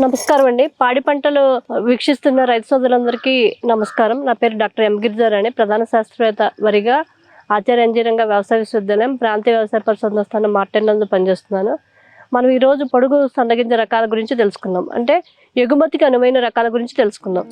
నమస్కారం అండి పాడి పంటలు వీక్షిస్తున్న రైతు సోదరులందరికీ నమస్కారం. నా పేరు డాక్టర్ ఎం గిరిజర్ అని ప్రధాన శాస్త్రవేత్త వరిగా ఆచార్య ఇంజనీరింగ్ వ్యవసాయ విశ్వవిద్యాలయం ప్రాంతీయ వ్యవసాయ పరిశోధన స్థానం మార్టెన్నందు పనిచేస్తున్నాను. మనం ఈరోజు పొడుగు సన్నగింజ రకాల గురించి తెలుసుకుందాం. అంటే ఎగుమతికి అనువైన రకాల గురించి తెలుసుకుందాం.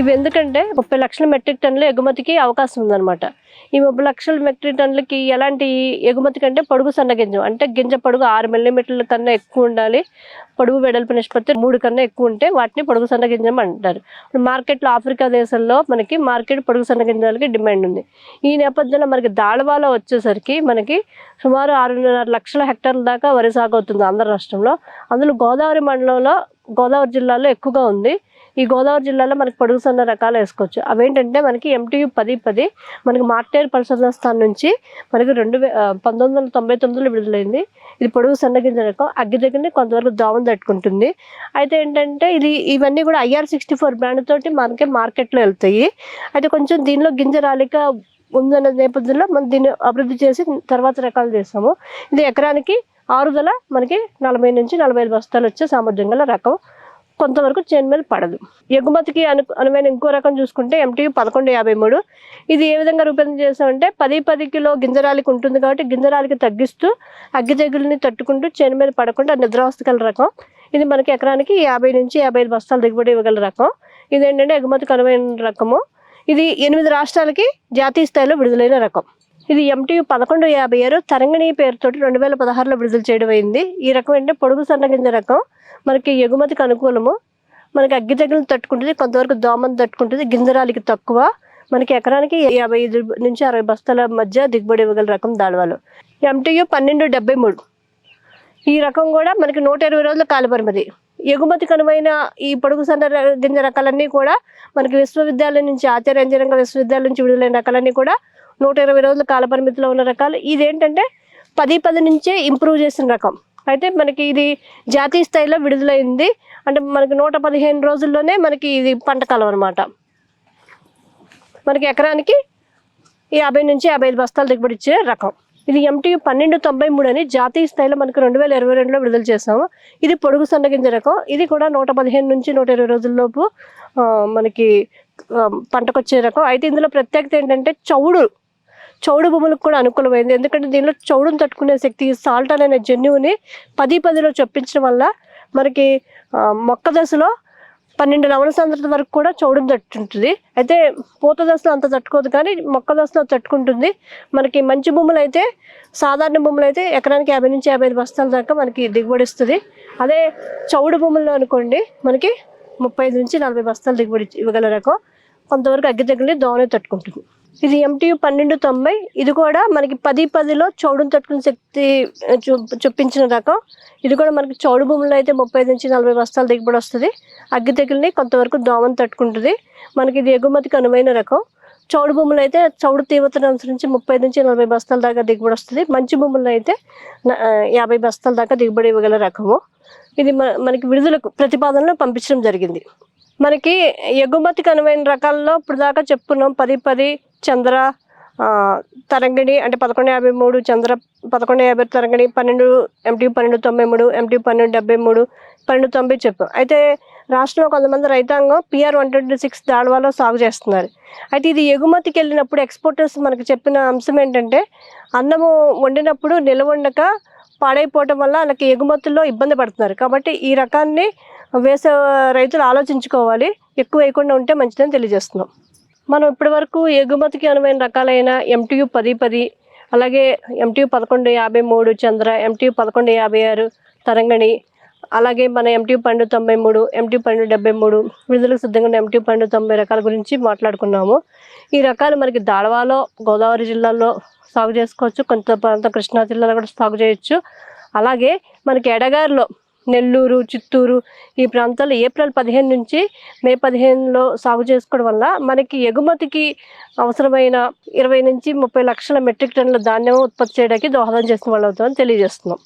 ఇవి ఎందుకంటే ముప్పై లక్షల మెట్రిక్ టన్నులు ఎగుమతికి అవకాశం ఉందన్నమాట. ఈ ముప్పై లక్షల మెట్రిక్ టన్నులకి ఎలాంటి ఎగుమతి కంటే పొడుగు సన్న గింజ అంటే గింజ పొడుగు ఆరు మిల్లీమీటర్ల కన్నా ఎక్కువ ఉండాలి. పొడుగు వెడల్పు నిష్పత్తి మూడు కన్నా ఎక్కువ ఉంటే వాటిని పొడుగు సన్న గింజం అంటారు. ఇప్పుడు మార్కెట్లో ఆఫ్రికా దేశాల్లో మనకి మార్కెట్ పొడుగు సన్న గింజలకి డిమాండ్ ఉంది. ఈ నేపథ్యంలో మనకి దాళవాలో వచ్చేసరికి మనకి సుమారు ఆరున్నర లక్షల హెక్టార్ల దాకా వరి సాగు అవుతుంది ఆంధ్ర రాష్ట్రంలో. అందులో గోదావరి మండలంలో గోదావరి జిల్లాలో ఎక్కువగా ఉంది. ఈ గోదావరి జిల్లాలో మనకి పొడుగు సన్న రకాలు వేసుకోవచ్చు. అవేంటంటే మనకి ఎంటీయు పది పది మనకి మార్టేర్ పరిశోధన స్థానం నుంచి మనకి రెండు వే పంతొమ్మిది వందల తొంభై తొమ్మిదిలో విడుదలైంది. ఇది పొడుగు సన్నగింజ రకం. అగ్గి దగ్గరనే కొంతవరకు దోమం తట్టుకుంటుంది. అయితే ఏంటంటే ఇది ఇవన్నీ కూడా ఐఆర్ సిక్స్టీ ఫోర్ బ్రాండ్ తోటి మనకి మార్కెట్లో వెళ్తాయి. అయితే కొంచెం దీనిలో గింజ రాలిక ఉందన్న నేపథ్యంలో మనం దీన్ని అభివృద్ధి చేసి తర్వాత రకాలు చేస్తాము. ఇది ఎకరానికి ఆరుదల మనకి నలభై నుంచి నలభై ఐదు బస్తాలు వచ్చే సామర్థ్యం గల రకం. కొంతవరకు చేన్మేలు పడదు. ఎగుమతికి అను అనువైన ఇంకో రకం చూసుకుంటే ఎంటీయు పదకొండు యాభై మూడు. ఇది ఏ విధంగా రూపొందన చేసామంటే పది పది కిలో గింజరాలికి ఉంటుంది కాబట్టి గింజరాలికి తగ్గిస్తూ అగ్గి తెగుల్ని తట్టుకుంటూ చేను మీద పడకుండా నిద్రావస్థ గల రకం. ఇది మనకి ఎకరానికి యాభై నుంచి యాభై ఐదు బస్తాలు దిగుబడి ఇవ్వగల రకం. ఇది ఏంటంటే ఎగుమతికి అనువైన రకము. ఇది ఎనిమిది రాష్ట్రాలకి జాతీయ స్థాయిలో విడుదలైన రకం. ఇది ఎంటీయు పదకొండు యాభై ఆరు తరంగిణి పేరుతోటి రెండు వేల పదహారులో విడుదల చేయడం అయింది. ఈ రకం ఏంటంటే పొడుగు సన్నగింజ రకం. మనకి ఎగుమతికి అనుకూలము. మనకి అగ్గి తెగులు తట్టుకుంటుంది. కొంతవరకు దోమను తట్టుకుంటుంది. గింజరాలికి తక్కువ. మనకి ఎకరానికి యాభై ఐదు నుంచి అరవై బస్తాల మధ్య దిగుబడి ఇవ్వగల రకం దాడవాలు ఎంటీయు పన్నెండు డెబ్బై మూడు. ఈ రకం కూడా మనకి నూట ఇరవై రోజుల కాలపరిమితి ఎగుమతి కనువైన ఈ పొడుగు సన్న గింజ రకాలన్నీ కూడా మనకి విశ్వవిద్యాలయం నుంచి ఆచార్య విశ్వవిద్యాలయం నుంచి విడుదలైన రకాలన్నీ కూడా నూట ఇరవై రోజుల కాలపరిమితిలో ఉన్న రకాలు. ఇదేంటంటే పది పది నుంచే ఇంప్రూవ్ చేసిన రకం. అయితే మనకి ఇది జాతీయ స్థాయిలో విడుదలైంది. అంటే మనకి నూట పదిహేను రోజుల్లోనే మనకి ఇది పంట కాలం అనమాట మనకి ఎకరానికి యాభై నుంచి యాభై ఐదు బస్తాలు దిగుబడి ఇచ్చే రకం. ఇది ఎంటీ పన్నెండు తొంభై మూడు అని జాతీయ స్థాయిలో మనకు రెండు వేల ఇరవై రెండులో విడుదల చేసాము ఇది పొడుగు సన్నగింజ రకం. ఇది కూడా నూట పదిహేను నుంచి నూట ఇరవై రోజుల్లోపు మనకి పంటకొచ్చే రకం. అయితే ఇందులో ప్రత్యేకత ఏంటంటే చౌడు చౌడు భూములకు కూడా అనుకూలమైంది. ఎందుకంటే దీనిలో చౌడును తట్టుకునే శక్తి సాల్ట్ అనే జన్యువుని పది పదిలో చొప్పించడం వల్ల మనకి మొక్క దశలో పన్నెండు లవణ సాంద్రత వరకు కూడా చౌడును తట్టుకుంటుంది అయితే పూత దశలో అంత తట్టుకోదు కానీ మొక్క దశలో తట్టుకుంటుంది. మనకి మంచి భూములు అయితే సాధారణ భూములు అయితే ఎకరానికి యాభై నుంచి యాభై ఐదు బస్తాల దాకా మనకి దిగుబడి ఇస్తుంది. అదే చౌడు భూముల్లో అనుకోండి మనకి ముప్పై ఐదు నుంచి నలభై బస్తాలు దిగుబడి ఇవ్వగల రకం. కొంతవరకు అగ్గి తగిలి దోమనే తట్టుకుంటుంది. ఇది ఎంటీయు పన్నెండు తొంభై. ఇది కూడా మనకి పది పదిలో చౌడును తట్టుకునే శక్తి చూ చూపించిన రకం. ఇది కూడా మనకి చౌడు భూముల్లో అయితే ముప్పై నుంచి నలభై బస్తాలు దిగుబడి వస్తుంది. అగ్గి తెగులని కొంతవరకు దోమను తట్టుకుంటుంది. మనకి ఇది ఎగుమతికి అనువైన రకం. చౌడు భూములు అయితే చౌడు తీవ్రతను అనుసరించి ముప్పై నుంచి నలభై బస్తాల దాకా దిగుబడి వస్తుంది. మంచి భూముల్లో అయితే యాభై బస్తాల దాకా దిగుబడి ఇవ్వగల రకము. ఇది మనకి విడుదలకు ప్రతిపాదనలో పంపించడం జరిగింది. మనకి ఎగుమతికి అనువైన రకాల్లో ఇప్పుడు దాకా చెప్పుకున్నాం. పది పది చంద్ర తరంగిణి అంటే పదకొండు యాభై మూడు చంద్ర పదకొండు యాభై తరంగిణి పన్నెండు ఎంటీ పన్నెండు తొంభై మూడు ఎంటీ పన్నెండు డెబ్బై మూడు పన్నెండు తొంభై చెప్పు. అయితే రాష్ట్రంలో కొంతమంది రైతాంగం పిఆర్ వన్ ట్వంటీ సిక్స్ దాడవాలో సాగు చేస్తున్నారు. అయితే ఇది ఎగుమతికి వెళ్ళినప్పుడు ఎక్స్పోర్టర్స్ మనకు చెప్పిన అంశం ఏంటంటే అన్నము వండినప్పుడు నిల్వ ఉండక పాడైపోవటం వల్ల వాళ్ళకి ఎగుమతుల్లో ఇబ్బంది పడుతున్నారు. కాబట్టి ఈ రకాన్ని వేసే రైతులు ఆలోచించుకోవాలి. ఎక్కువ వేయకుండా ఉంటే మంచిదని తెలియజేస్తున్నాం. మనం ఇప్పటివరకు ఎగుమతికి అనువైన రకాలైన ఎంటీయు పది పది అలాగే ఎంటీయు పదకొండు యాభై మూడు చంద్ర ఎంటీయు పదకొండు యాభై ఆరు తరంగణి అలాగే మన ఎంటీ పన్నెండు తొంభై మూడు ఎంటీ పన్నెండు డెబ్బై మూడు విడుదలకు సిద్ధంగా ఉన్న ఎంటీ పన్నెండు తొంభై రకాల గురించి మాట్లాడుకున్నాము. ఈ రకాలు మనకి దాడవాలో గోదావరి జిల్లాలో సాగు చేసుకోవచ్చు కొంత ప్రాంతం కృష్ణా జిల్లాలో కూడా సాగు చేయొచ్చు. అలాగే మనకి ఎడగారిలో నెల్లూరు చిత్తూరు ఈ ప్రాంతాల్లో ఏప్రిల్ పదిహేను నుంచి మే పదిహేనులో సాగు చేసుకోవడం వల్ల మనకి ఎగుమతికి అవసరమైన ఇరవై నుంచి ముప్పై లక్షల మెట్రిక్ టన్నుల ధాన్యం ఉత్పత్తి చేయడానికి దోహదం చేసిన వాళ్ళు అవుతుందని తెలియజేస్తున్నాం.